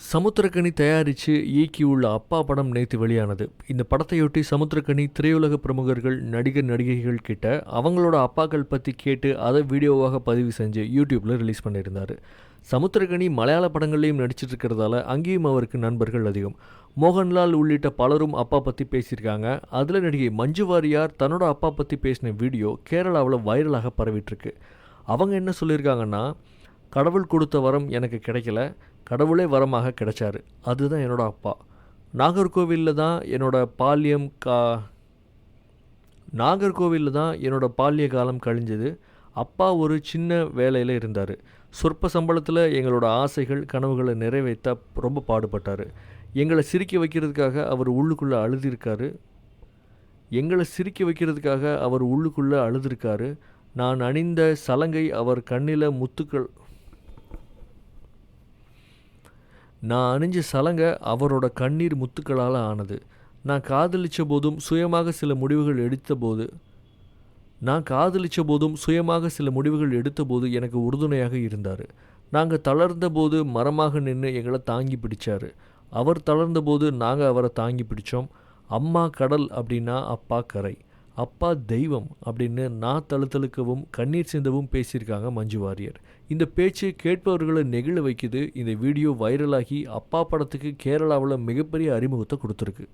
சமுத்திரக்கனி தயாரித்து இயக்கியுள்ள அப்பா படம் நேற்று வெளியானது. இந்த படத்தையொட்டி சமுத்திரக்கனி திரையுலக பிரமுகர்கள் நடிகர் நடிகைகள் கிட்ட அவங்களோட அப்பாக்கள் பற்றி கேட்டு அதை வீடியோவாக பதிவு செஞ்சு யூடியூப்பில் ரிலீஸ் பண்ணியிருந்தார். சமுத்திரக்கணி மலையாள படங்கள்லையும் நடிச்சிட்டு இருக்கிறதால அங்கேயும் அவருக்கு நண்பர்கள் அதிகம். மோகன்லால் உள்ளிட்ட பலரும் அப்பா பற்றி பேசியிருக்காங்க. அதில் நடிகை மஞ்சு வாரியார் தன்னோட அப்பா பற்றி பேசின வீடியோ கேரளாவில் வைரலாக பரவிட்டுருக்கு அவங்க என்ன சொல்லியிருக்காங்கன்னா கடவுள் கொடுத்த வரம் எனக்கு கிடைக்கல. கடவுளே வரமாக கிடைச்சாரு. அதுதான் என்னோடய அப்பா. நாகர்கோவிலில் தான் என்னோட பால்யம் கா நாகர்கோவிலில் தான் என்னோட பால்ய காலம் கழிஞ்சது. அப்பா ஒரு சின்ன வேலையில் இருந்தார். சொற்ப சம்பளத்தில் எங்களோட ஆசைகள் கனவுகளை நிறைவேற்ற ரொம்ப பாடுபட்டார். எங்களை சிரிக்க வைக்கிறதுக்காக அவர் உள்ளுக்குள்ளே அழுதிருக்காரு. எங்களை சிரிக்க வைக்கிறதுக்காக அவர் உள்ளுக்குள்ளே அழுதுருக்காரு. நான் அணிந்த சலங்கை அவர் கண்ணில் முத்துக்கள் நான் அணிஞ்ச சலங்கை அவரோட கண்ணீர் முத்துக்களால் ஆனது. நான் காதலிச்ச போதும் சுயமாக சில முடிவுகள் எடுத்த போது நான் காதலிச்ச போதும் சுயமாக சில முடிவுகள் எடுத்த போது எனக்கு உறுதுணையாக இருந்தார். நாங்கள் தளர்ந்த போது மரமாக நின்று எங்களை தாங்கி பிடிச்சார். அவர் தளர்ந்த போது நாங்கள் அவரை தாங்கி பிடிச்சோம். அம்மா கடல் அப்படின்னா அப்பா கரை. அப்பா தெய்வம் அப்படின்னு நான் தழுத்தழுக்கவும் கண்ணீர் சிந்தவும் பேசியிருக்காங்க மஞ்சு வாரியர். இந்த பேச்சு கேட்பவர்களை நெகிழ வைக்குது இந்த வீடியோ வைரலாகி அப்பா படத்துக்கு கேரளாவில் மிகப்பெரிய அறிமுகத்தை கொடுத்துருக்கு.